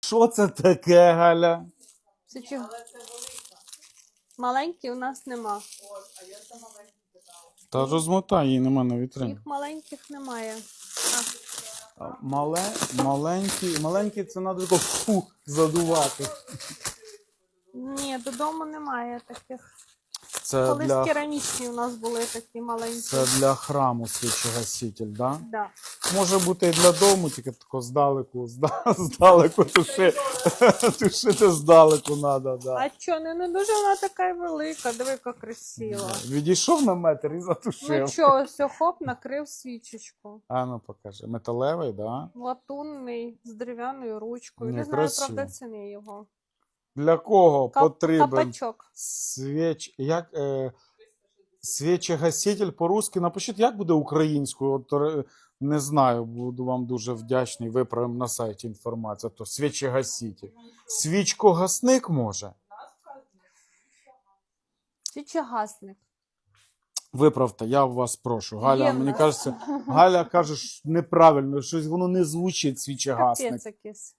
Що це таке, Галя? Це чи... Маленькі у нас нема. Та розмотай, її нема на вітрині. Їх маленьких немає. А, Мале, маленькі, маленькі це треба тако фу задувати. ні, додому немає таких. Це Колись для, керамічні у нас були такі маленькі. це для храму свічогаситель, да? Да. Може бути і для дому, тільки тако здалеку, зда- здалеку туши, тушити здалеку треба, да. А що, не, не дуже вона така й велика, диви, яка красива. Відійшов на метр і затушив. Ну що, все, хоп, накрив свічечку. А ну покажи. Металевий, да? Латунний, з дерев'яною ручкою. Ні, Не знаю, красиво. правда, ціни його. Для кого Кап- потрібен Капачок. свіч... як, е... свічегаситель по-русски? Напишіть, як буде українською? От, е, не знаю, буду вам дуже вдячний. Виправимо на сайті інформацію. То свічегаситель. Свічкогасник може? Свічегасник. Виправте, я вас прошу. Галя, Є мені кажеться, Галя каже, що неправильно, щось воно не звучить свічегасник. Капець якийсь.